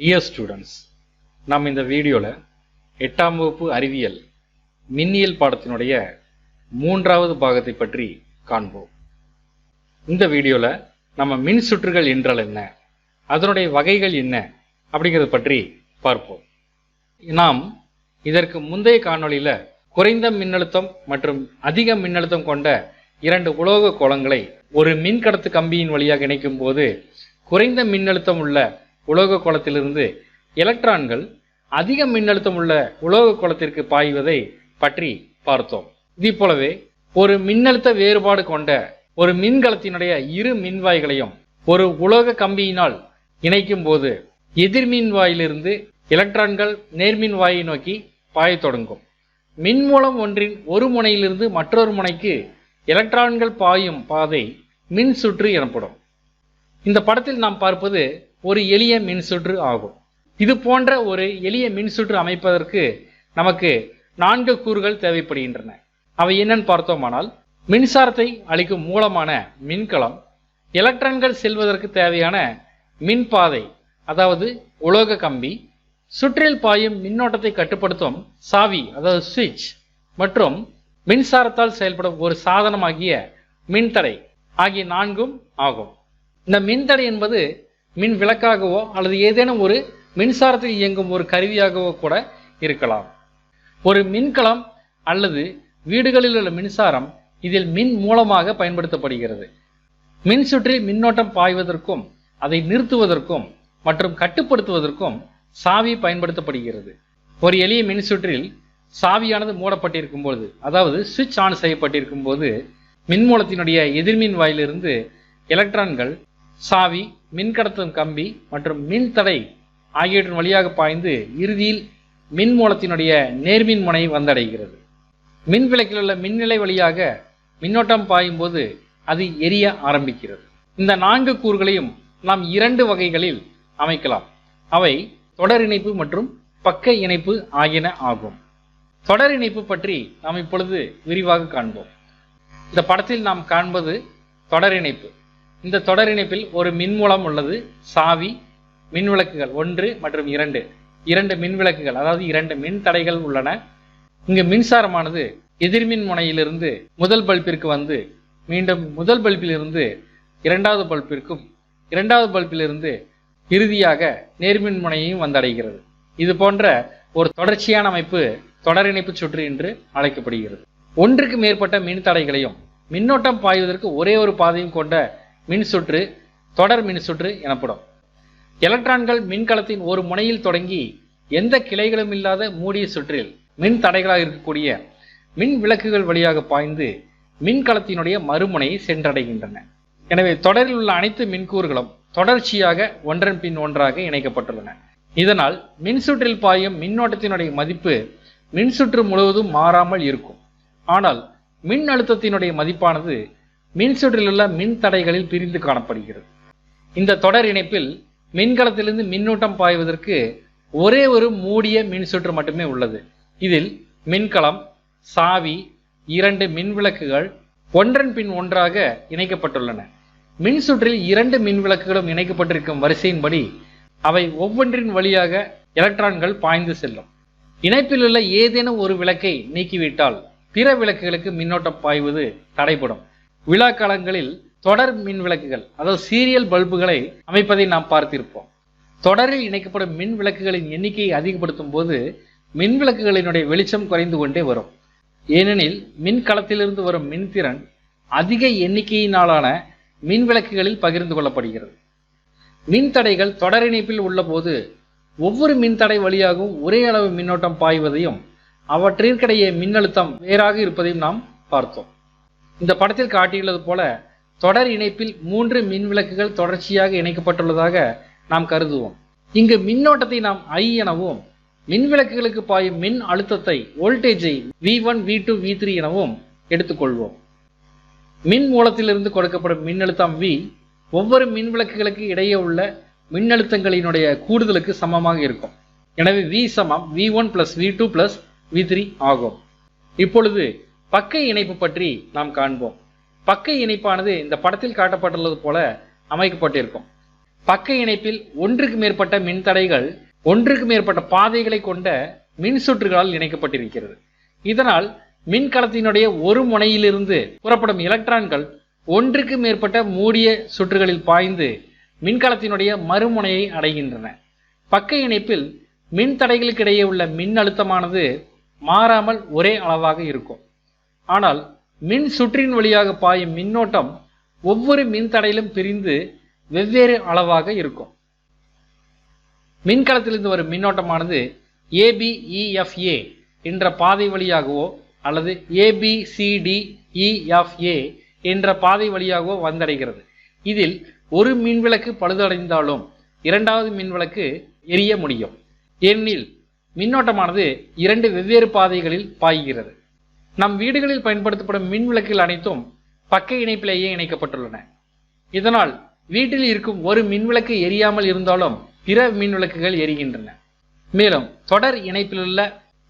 Dear students நாம் இந்த வீடியோவில் எட்டாம் வகுப்பு அறிவியல் மின்னியல் பாடத்தினுடைய மூன்றாவது பாகத்தை பற்றி காண்போம். இந்த வீடியோவில் நம்ம மின் சுற்றுகள் என்றால் என்ன அதனுடைய வகைகள் என்ன அப்படிங்கிறத பற்றி பார்ப்போம். நாம் இதற்கு முந்தைய காணொளியில் குறைந்த மின்னழுத்தம் மற்றும் அதிக மின்னழுத்தம் கொண்ட இரண்டு உலோக கோலங்களை ஒரு மின்கடத்து கம்பியின் வழியாக இணைக்கும் போது குறைந்த மின்னழுத்தம் உள்ள உலோக கோலத்திலிருந்து எலக்ட்ரான்கள் அதிக மின்னழுத்தம் உள்ள உலோக கோலத்திற்கு பாய்வதை பற்றி பார்த்தோம். இதே போலவே ஒரு மின்னழுத்த வேறுபாடு கொண்ட ஒரு மின்கலத்தினுடைய இரு மின்வாய்களையும் ஒரு உலோக கம்பியினால் இணைக்கும் போது எதிர்மின் வாயிலிருந்து எலக்ட்ரான்கள் நேர்மின் வாயை நோக்கி பாயத் தொடங்கும். மின்மூலம் ஒன்றின் ஒரு முனையிலிருந்து மற்றொரு முனைக்கு எலக்ட்ரான்கள் பாயும் பாதை மின் சுற்று எனப்படும். இந்த படத்தில் நாம் பார்ப்பது ஒரு எளிய மின்சுற்று ஆகும். இது போன்ற ஒரு எளிய மின்சுற்று அமைப்பதற்கு நமக்கு நான்கு கூறுகள் தேவைப்படுகின்றன. அவை என்னன்னு பார்த்தோமானால் மின்சாரத்தை அளிக்கும் மூலமான மின்கலம் எலக்ட்ரான்கள் செல்வதற்கு தேவையான மின்பாதை அதாவது உலோக கம்பி சுற்றில் பாயும் மின்னோட்டத்தை கட்டுப்படுத்தும் சாவி அதாவது சுவிட்ச் மற்றும் மின்சாரத்தால் செயல்படும் ஒரு சாதனமாகிய மின்தடை ஆகிய நான்கும் ஆகும். இந்த மின்தடை என்பது மின் விளக்காகவோ அல்லது ஏதேனும் ஒரு மின்சாரத்தில் இயங்கும் ஒரு கருவியாகவோ கூட இருக்கலாம். ஒரு மின்கலம் அல்லது வீடுகளில் உள்ள மின்சாரம் இதில் மின் மூலமாக பயன்படுத்தப்படுகிறது. மின் சுற்றில் மின்னோட்டம் பாய்வதற்கும் அதை நிறுத்துவதற்கும் மற்றும் கட்டுப்படுத்துவதற்கும் சாவி பயன்படுத்தப்படுகிறது. ஒரு எளிய மின் சுற்றில் சாவியானது மூடப்பட்டிருக்கும் போது அதாவது சுவிட்ச் ஆன் செய்யப்பட்டிருக்கும் போது மின்மூலத்தினுடைய எதிர்மின் வாயிலிருந்து எலக்ட்ரான்கள் சாவி மின்கடத்தும் கம்பி மற்றும் மின் தடை ஆகியவற்றின் வழியாக பாய்ந்து இறுதியில் மின் மூலத்தினுடைய நேர்மின் முனை வந்தடைகிறது. மின் விளக்கில் உள்ள மின்னிலை வழியாக மின்னோட்டம் பாயும் போது அது எரிய ஆரம்பிக்கிறது. இந்த நான்கு கூறுகளையும் நாம் இரண்டு வகைகளில் அமைக்கலாம். அவை தொடர் இணைப்பு மற்றும் பக்க இணைப்பு ஆகியன ஆகும். தொடர் இணைப்பு பற்றி நாம் இப்பொழுது விரிவாக காண்போம். இந்த படத்தில் நாம் காண்பது தொடர் இணைப்பு. இந்த தொடர் இணைப்பில் ஒரு மின்மூலம் உள்ளது. சாவி மின் விளக்குகள் ஒன்று மற்றும் இரண்டு. இரண்டு மின் விளக்குகள் அதாவது இரண்டு மின் தடைகள் உள்ளன. இங்கு மின்சாரமானது எதிர்மின் முனையிலிருந்து முதல் பல்பிற்கு வந்து மீண்டும் முதல் பல்பிலிருந்து இரண்டாவது பல்பிற்கும் இரண்டாவது பல்பிலிருந்து இறுதியாக நேர்மின் முனையையும் வந்தடைகிறது. இது போன்ற ஒரு தொடர்ச்சியான அமைப்பு தொடர் இணைப்பு சுற்று என்று அழைக்கப்படுகிறது. ஒன்றுக்கு மேற்பட்ட மின் தடைகளையும் மின்னோட்டம் பாய்வதற்கு ஒரே ஒரு பாதையும் கொண்ட மின்சுற்று தொடர் மின்சுற்று எனப்படும். எலக்ட்ரான்கள் மின்கலத்தின் ஒரு முனையில் தொடங்கி எந்த கிளைகளும் இல்லாத மூடிய சுற்றில் மின் தடைகளாக இருக்கக்கூடிய மின் விளக்குகள் வழியாக பாய்ந்து மின்கலத்தினுடைய மறுமுனையை சென்றடைகின்றன. எனவே தொடரில் உள்ள அனைத்து மின்கூறுகளும் தொடர்ச்சியாக ஒன்றன் பின் ஒன்றாக இணைக்கப்பட்டுள்ளன. இதனால் மின்சுற்றில் பாயும் மின்னோட்டத்தினுடைய மதிப்பு மின்சுற்று முழுவதும் மாறாமல் இருக்கும். ஆனால் மின் அழுத்தத்தினுடைய மதிப்பானது மின்சுற்றிலுள்ள மின் தடைகளில் பிரிந்து காணப்படுகிறது. இந்த தொடர் இணைப்பில் மின்கலத்திலிருந்து மின்னூட்டம் பாய்வதற்கு ஒரே ஒரு மூடிய மின்சுற்று மட்டுமே உள்ளது. இதில் மின்கலம் சாவி இரண்டு மின்விளக்குகள் ஒன்றன் பின் ஒன்றாக இணைக்கப்பட்டுள்ளன. மின்சுற்றில் இரண்டு மின்விளக்குகளும் இணைக்கப்பட்டிருக்கும் வரிசையின்படி அவை ஒவ்வொன்றின் வழியாக எலக்ட்ரான்கள் பாய்ந்து செல்லும். இணைப்பில் உள்ள ஏதேனும் ஒரு விளக்கை நீக்கிவிட்டால் பிற விளக்குகளுக்கு மின்னோட்டம் பாய்வது தடைபடும். விழா காலங்களில் தொடர் மின் விளக்குகள் அதாவது சீரியல் பல்புகளை அமைப்பதை நாம் பார்த்திருப்போம். தொடரில் இணைக்கப்படும் மின் விளக்குகளின் எண்ணிக்கையை அதிகப்படுத்தும் போது மின் விளக்குகளினுடைய வெளிச்சம் குறைந்து கொண்டே வரும். ஏனெனில் மின் களத்திலிருந்து வரும் மின்திறன் அதிக எண்ணிக்கையினாலான மின் விளக்குகளில் பகிர்ந்து கொள்ளப்படுகிறது. மின் தடைகள் தொடர் இணைப்பில் உள்ளபோது ஒவ்வொரு மின்தடை வழியாகவும் ஒரே அளவு மின்னோட்டம் பாய்வதையும் அவற்றிற்கிடையே மின்னழுத்தம் வேறாக இருப்பதையும் நாம் பார்த்தோம். இந்த படத்தில் காட்டியுள்ளது போல தொடர் இணைப்பில் மூன்று மின் விளக்குகள் தொடர்ச்சியாக இணைக்கப்பட்டுள்ளதாக நாம் கருதுவோம். இங்கு மின்னோட்டத்தை நாம் ஐ எனவும் மின் விளக்குகளுக்கு பாயும் மின் அழுத்தத்தை வோல்டேஜை V one V two V three எனவும் எடுத்துக்கொள்வோம். மின் மூலத்திலிருந்து கொடுக்கப்படும் மின்னழுத்தம் வி ஒவ்வொரு மின் விளக்குகளுக்கு இடையே உள்ள மின்னழுத்தங்களினுடைய கூடுதலுக்கு சமமாக இருக்கும். எனவே வி சமம் V one plus V two plus V three ஆகும். இப்பொழுது பக்க இணைப்பு பற்றி நாம் காண்போம். பக்க இணைப்பானது இந்த படத்தில் காட்டப்பட்டுள்ளது போல அமைக்கப்பட்டிருக்கும். பக்க இணைப்பில் ஒன்றுக்கு மேற்பட்ட மின்தடைகள் ஒன்றுக்கு மேற்பட்ட பாதைகளை கொண்ட மின் சுற்றுகளால் இணைக்கப்பட்டிருக்கிறது. இதனால் மின்கலத்தினுடைய ஒரு முனையிலிருந்து புறப்படும் எலக்ட்ரான்கள் ஒன்றுக்கு மேற்பட்ட மூடிய சுற்றுகளில் பாய்ந்து மின்கலத்தினுடைய மறுமுனையை அடைகின்றன. பக்க இணைப்பில் மின்தடைகளுக்கிடையே உள்ள மின் அழுத்தமானது மாறாமல் ஒரே அளவாக இருக்கும். ஆனால் மின் சுற்றின் வழியாக பாயும் மின்னோட்டம் ஒவ்வொரு மின்தடையிலும் பிரிந்து வெவ்வேறு அளவாக இருக்கும். மின்கலத்திலிருந்து வரும் மின்னோட்டமானது ஏபிஇஎஃப்ஏ என்ற பாதை வழியாகவோ அல்லது ஏபிசிடிஇஎஃப்ஏ என்ற பாதை வழியாகவோ வந்தடைகிறது. இதில் ஒரு மின்விளக்கு பழுதடைந்தாலும் இரண்டாவது மின்விளக்கு எரிய முடியும். ஏனெனில் மின்னோட்டமானது இரண்டு வெவ்வேறு பாதைகளில் பாய்கிறது. நம் வீடுகளில் பயன்படுத்தப்படும் மின் விளக்குகள் அனைத்தும் பக்க இணைப்பிலேயே இணைக்கப்பட்டுள்ளன. இதனால் வீட்டில் இருக்கும் ஒரு மின்விளக்கு எரியாமல் இருந்தாலும் பிற மின் விளக்குகள் எரிகின்றன. மேலும் தொடர் இணைப்பிலுள்ள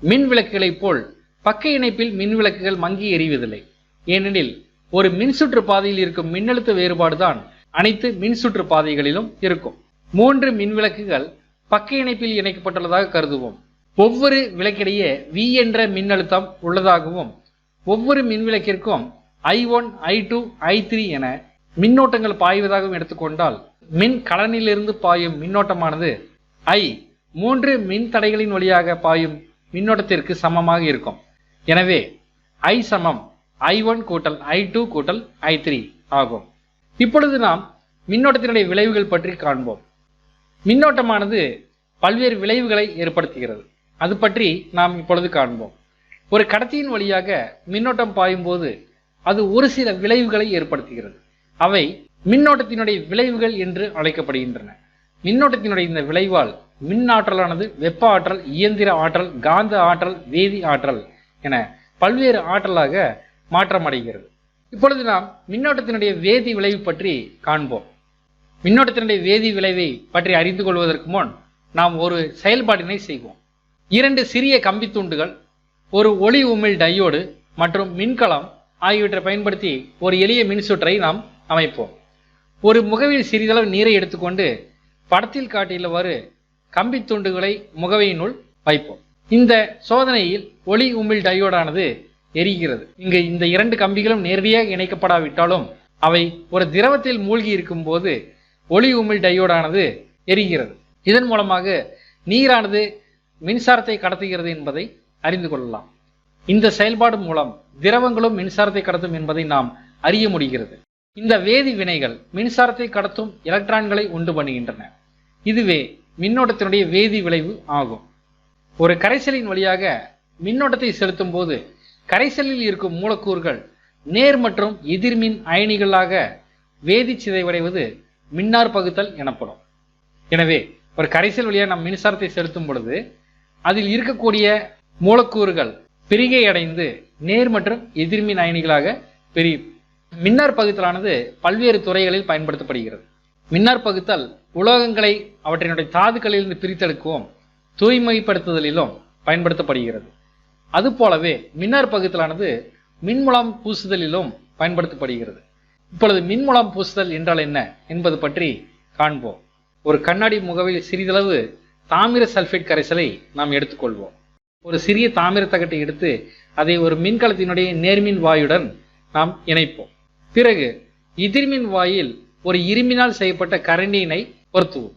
மின் விளக்குகளைப் போல் பக்க இணைப்பில் மின் விளக்குகள் மங்கி எரிவதில்லை. ஏனெனில் ஒரு மின்சுற்று பாதையில் இருக்கும் மின்னழுத்த வேறுபாடுதான் அனைத்து மின்சுற்று பாதைகளிலும் இருக்கும். மூன்று மின் விளக்குகள் பக்க இணைப்பில் இணைக்கப்பட்டுள்ளதாக கருதுவோம். ஒவ்வொரு விளக்கிடையே வி என்ற மின்னழுத்தம் உள்ளதாகவும் ஒவ்வொரு மின்விளக்கிற்கும் I one I two I three என மின்னோட்டங்கள் பாய்வதாகவும் எடுத்துக்கொண்டால் மின் கலனிலிருந்து பாயும் மின்னோட்டமானது ஐ மூன்று மின் தடைகளின் வழியாக பாயும் மின்னோட்டத்திற்கு சமமாக இருக்கும். எனவே ஐ சமம் ஐ ஒன் கூட்டல் ஐ டூ கூட்டல் ஐ த்ரீ ஆகும். இப்பொழுது நாம் மின்னோட்டத்தினுடைய விளைவுகள் பற்றி காண்போம். மின்னோட்டமானது பல்வேறு விளைவுகளை ஏற்படுத்துகிறது. அது பற்றி நாம் இப்பொழுது காண்போம். ஒரு கடத்தியின் வழியாக மின்னோட்டம் பாயும்போது அது ஒரு சில விளைவுகளை ஏற்படுத்துகிறது. அவை மின்னோட்டத்தினுடைய விளைவுகள் என்று அழைக்கப்படுகின்றன. மின்னோட்டத்தினுடைய இந்த விளைவால் மின் ஆற்றலானது வெப்ப ஆற்றல் இயந்திர ஆற்றல் காந்த ஆற்றல் வேதி ஆற்றல் என பல்வேறு ஆற்றலாக மாற்றமடைகிறது. இப்பொழுது நாம் மின்னோட்டத்தினுடைய வேதி விளைவு பற்றி காண்போம். மின்னோட்டத்தினுடைய வேதி விளைவை பற்றி அறிந்து கொள்வதற்கு முன் நாம் ஒரு செயல்பாட்டினை செய்வோம். இரண்டு சிறிய கம்பி துண்டுகள் ஒரு ஒளி உமிழ் டையோடு மற்றும் மின்கலம் ஆகியவற்றை பயன்படுத்தி ஒரு எளிய மின்சுற்றை நாம் அமைப்போம். ஒரு முகவில் சிறிதளவு நீரை எடுத்துக்கொண்டு படத்தில் காட்டியுள்ளவாறு கம்பி துண்டுகளை முகவையினுள் வைப்போம். இந்த சோதனையில் ஒளி உமிழ் டையோடானது எரிகிறது. இங்கு இந்த இரண்டு கம்பிகளும் நேரடியாக இணைக்கப்படாவிட்டாலும் அவை ஒரு திரவத்தில் மூழ்கி இருக்கும்போது ஒளி உமிழ் டையோடானது எரிகிறது. இதன் மூலமாக நீரானது மின்சாரத்தை கடத்துகிறது என்பதை அறிந்து கொள்ளலாம். இந்த செயல்பாடு மூலம் திரவங்களும் மின்சாரத்தை கடத்தும் என்பதை நாம் அறிய முடிகிறது. இந்த வேதி வினைகள் மின்சாரத்தை கடத்தும் எலக்ட்ரான்களை உண்டு பண்ணுகின்றன. இதுவே மின்னோட்டத்தினுடைய வேதி விளைவு ஆகும். ஒரு கரைசலின் வழியாக மின்னோட்டத்தை செலுத்தும் போது கரைசலில் இருக்கும் மூலக்கூறுகள் நேர் மற்றும் எதிர்மின் அயனிகளாக வேதி சிதைவடைவது மின்னார் பகுத்தல் எனப்படும். எனவே ஒரு கரைசல் வழியாக நாம் மின்சாரத்தை செலுத்தும் பொழுது அதில் இருக்கக்கூடிய மூலக்கூறுகள் பிரிகை அடைந்து நேர் மற்றும் எதிர்மின் அயனிகளாக பிரியும் மின்னார் பகுத்தலானது பல்வேறு துறைகளில் பயன்படுத்தப்படுகிறது. மின்னார் பகுத்தல் உலோகங்களை அவற்றினுடைய தாதுக்களிலிருந்து பிரித்தெடுக்கவும் தூய்மைப்படுத்துதலிலும் பயன்படுத்தப்படுகிறது. அதுபோலவே மின்னார் பகுத்தலானது மின்முலாம் பூசுதலிலும் பயன்படுத்தப்படுகிறது. இப்பொழுது மின்முலாம் பூசுதல் என்றால் என்ன என்பது பற்றி காண்போம். ஒரு கண்ணாடி முகவில் சிறிதளவு தாமிர சல்பேட் கரைசலை நாம் எடுத்துக்கொள்வோம். ஒரு சிறிய தாமிர தகட்டை எடுத்து அதை ஒரு மின்கலத்தினுடைய நேர்மின் வாயுடன் நாம் இணைப்போம். பிறகு எதிர்மின் வாயில் ஒரு இரும்பினால் செய்யப்பட்ட கரண்டியினை பொருத்துவோம்.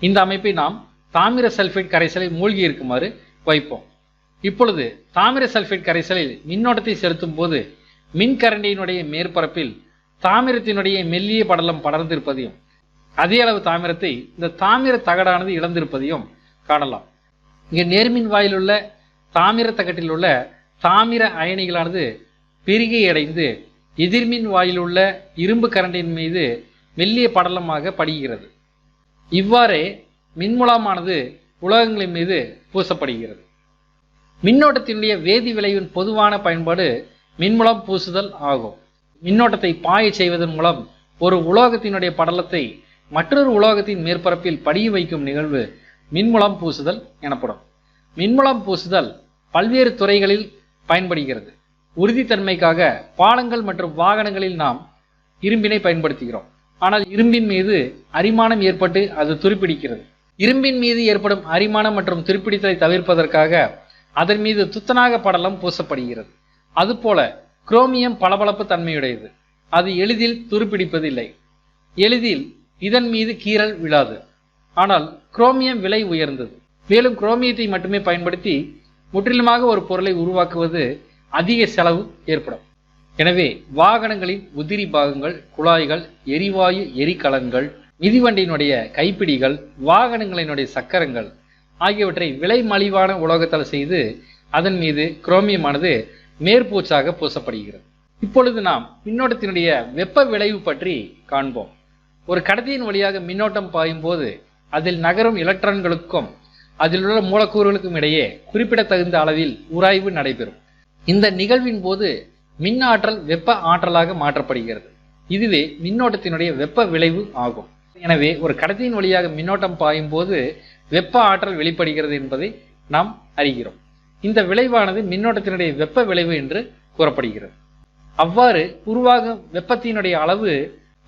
இந்த அமைப்பை நாம் தாமிர சல்பேட் கரைசலை மூழ்கி இருக்குமாறு வைப்போம். இப்பொழுது தாமிர சல்பேட் கரைசலில் மின்னோட்டத்தை செலுத்தும் போது மின்கரண்டியினுடைய மேற்பரப்பில் தாமிரத்தினுடைய மெல்லிய படலம் படர்ந்திருப்பதையும் அதே அளவு தாமிரத்தை இந்த தாமிர தகடானது இழந்திருப்பதையும் காணலாம். இங்கே நேர்மின் வாயிலுள்ள தாமிர தகட்டில் உள்ள தாமிர அயனிகளானது பெருகை அடைந்து எதிர்மின் வாயிலுள்ள இரும்பு கரண்டின் மீது மெல்லிய படலமாக படிகிறது. இவ்வாறே மின்முலாமானது உலோகங்களின் மீது பூசப்படுகிறது. மின்னோட்டத்தினுடைய வேதி விளைவின் பொதுவான பயன்பாடு மின்முலம் பூசுதல் ஆகும். மின்னோட்டத்தை பாயச் செய்வதன் மூலம் ஒரு உலோகத்தினுடைய படலத்தை மற்றொரு உலோகத்தின் மேற்பரப்பில் படிய வைக்கும் நிகழ்வு மின்முலம் பூசுதல் எனப்படும். மின்முலம் பூசுதல் பல்வேறு துறைகளில் பயன்படுகிறது. உறுதித்தன்மைக்காக பாலங்கள் மற்றும் வாகனங்களில் நாம் இரும்பினை பயன்படுத்துகிறோம். ஆனால் இரும்பின் மீது அரிமானம் ஏற்பட்டு அது துருப்பிடிக்கிறது. இரும்பின் மீது ஏற்படும் அரிமானம் மற்றும் துருப்பிடித்தலை தவிர்ப்பதற்காக அதன் மீது துத்தநாக படலம் பூசப்படுகிறது. அதுபோல குரோமியம் பளபளப்பு தன்மையுடையது. அது எளிதில் துருப்பிடிப்பதில்லை. எளிதில் இதன் மீது கீறல் விழாது. ஆனால் குரோமியம் விலை உயர்ந்தது. மேலும் குரோமியத்தை மட்டுமே பயன்படுத்தி முற்றிலுமாக ஒரு பொருளை உருவாக்குவது அதிக செலவு ஏற்படும். எனவே வாகனங்களின் உதிரி பாகங்கள் குழாய்கள் எரிவாயு எரிகலன்கள் மிதிவண்டியினுடைய கைப்பிடிகள் வாகனங்களினுடைய சக்கரங்கள் ஆகியவற்றை விலை மலிவான உலோகத்தால் செய்து அதன் மீது குரோமியமானது மேற்பூச்சாக பூசப்படுகிறது. இப்பொழுது நாம் மின்னோட்டத்தினுடைய வெப்ப விளைவு பற்றி காண்போம். ஒரு கடத்தியின் வழியாக மின்னோட்டம் பாயும் போது அதில் நகரும் எலக்ட்ரான்களுக்கும் அதில் உள்ள மூலக்கூறுகளுக்கும் இடையே குறிப்பிடத்தகுந்த அளவில் உராய்வு நடைபெறும். இந்த நிகழ்வின் போது மின் ஆற்றல் வெப்ப ஆற்றலாக மாற்றப்படுகிறது. இதுவே மின்னோட்டத்தினுடைய வெப்ப விளைவு ஆகும். எனவே ஒரு கடத்தியின் வழியாக மின்னோட்டம் பாயும் போது வெப்ப ஆற்றல் வெளிப்படுகிறது என்பதை நாம் அறிகிறோம். இந்த விளைவானது மின்னோட்டத்தினுடைய வெப்ப விளைவு என்று கூறப்படுகிறது. அவ்வாறு உருவாகும் வெப்பத்தினுடைய அளவு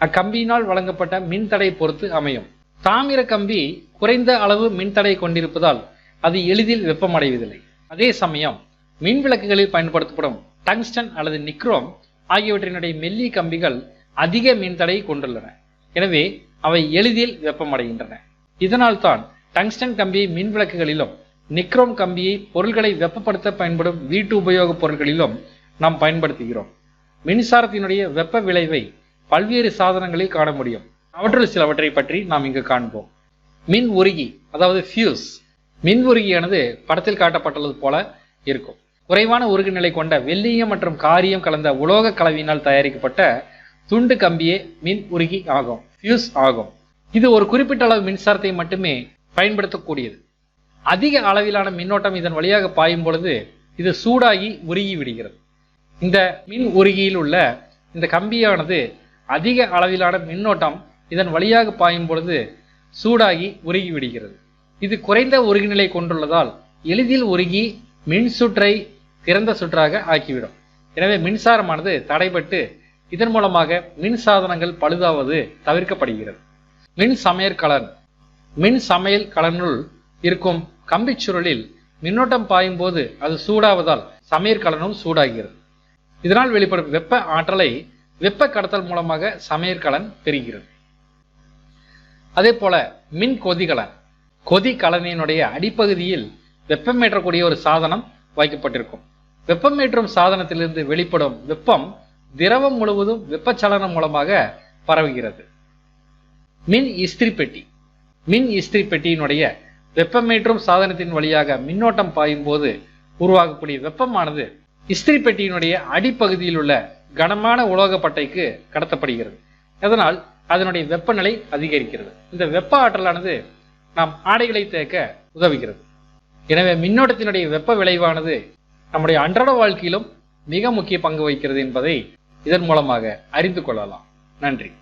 அக்கம்பியினால் வழங்கப்பட்ட மின்தடை பொறுத்து அமையும். தாமிர கம்பி குறைந்த அளவு மின்தடை கொண்டிருப்பதால் அது எளிதில் வெப்பமடைவதில்லை. அதே சமயம் மின் விளக்குகளில் பயன்படுத்தப்படும் டங்ஸ்டன் அல்லது நிக்ரோம் ஆகியவற்றினுடைய மெல்லிய கம்பிகள் அதிக மின்தடை கொண்டுள்ளன. எனவே அவை எளிதில் வெப்பமடைகின்றன. இதனால்தான் டங்ஸ்டன் கம்பியை மின் விளக்குகளிலும் நிக்ரோம் கம்பியை பொருள்களை வெப்பப்படுத்த பயன்படும் வீட்டு உபயோகப் பொருட்களிலும் நாம் பயன்படுத்துகிறோம். மின்சாரத்தினுடைய வெப்ப விளைவை பல்வேறு சாதனங்களில் காண முடியும். அவற்றுள் சிலவற்றை பற்றி நாம் இங்கு காண்போம். மின் உருகி அதாவது ஃபியூஸ் மின் உருகியானது படத்தில் காட்டப்பட்டுள்ளது போல இருக்கும். குறைவான உருகு நிலை கொண்ட வெள்ளியம் மற்றும் காரியம் கலந்த உலோக கலவையினால் தயாரிக்கப்பட்ட துண்டு கம்பியே மின் உருகி ஆகும் ஃபியூஸ் ஆகும். இது ஒரு குறிப்பிட்ட அளவு மின்சாரத்தை மட்டுமே பயன்படுத்தக்கூடியது. அதிக அளவிலான மின்னோட்டம் இதன் வழியாக பாயும் பொழுது இது சூடாகி உருகி விடுகிறது. இந்த மின் உருகியில் உள்ள இந்த கம்பியானது அதிக அளவிலான மின்னோட்டம் இதன் வழியாக பாயும் பொழுது சூடாகி உருகி விடுகிறது. இது குறைந்த உருகுநிலை கொண்டுள்ளதால் எளிதில் உருகி மின் சுற்றை திறந்த சுற்றாக ஆக்கிவிடும். எனவே மின்சாரமானது தடைபட்டு இதன் மூலமாக மின் சாதனங்கள் பழுதாவது தவிர்க்கப்படுகிறது. மின் சமையற்கலன் மின் சமையல் கலனுள் இருக்கும் கம்பிச் சுருளில் மின்னோட்டம் பாயும் போது அது சூடாவதால் சமையற்கலனும் சூடாகிறது. இதனால் வெளிப்படும் வெப்ப ஆற்றலை வெப்ப கடத்தல் மூலமாக சமையற்கலன் பெறுகிறது அதே போல மின் கொதிகலன் கொதிகலனினுடைய அடிப்பகுதியில் வெப்பமேற்றக்கூடிய ஒரு சாதனம் வைக்கப்பட்டிருக்கும். வெப்பமேற்றும் சாதனத்திலிருந்து வெளிப்படும் வெப்பம் திரவம் முழுவதும் வெப்பச்சலனம் மூலமாக பரவுகிறது. மின் இஸ்திரி பெட்டி. மின் இஸ்திரி பெட்டியினுடைய வெப்பமேற்றும் சாதனத்தின் வழியாக மின்னோட்டம் பாயும் போது உருவாகக்கூடிய வெப்பமானது இஸ்திரி பெட்டியினுடைய அடிப்பகுதியில் உள்ள கனமான உலோக பட்டைக்கு கடத்தப்படுகிறது. இதனால் அதனுடைய வெப்பநிலை அதிகரிக்கிறது. இந்த வெப்ப ஆற்றலானது நாம் ஆடைகளை தேக்க உதவுகிறது. எனவே மின்னோட்டத்தினுடைய வெப்ப விளைவானது நம்முடைய அன்றாட வாழ்க்கையிலும் மிக முக்கிய பங்கு வகிக்கிறது என்பதை இதன் மூலமாக அறிந்து கொள்ளலாம். நன்றி.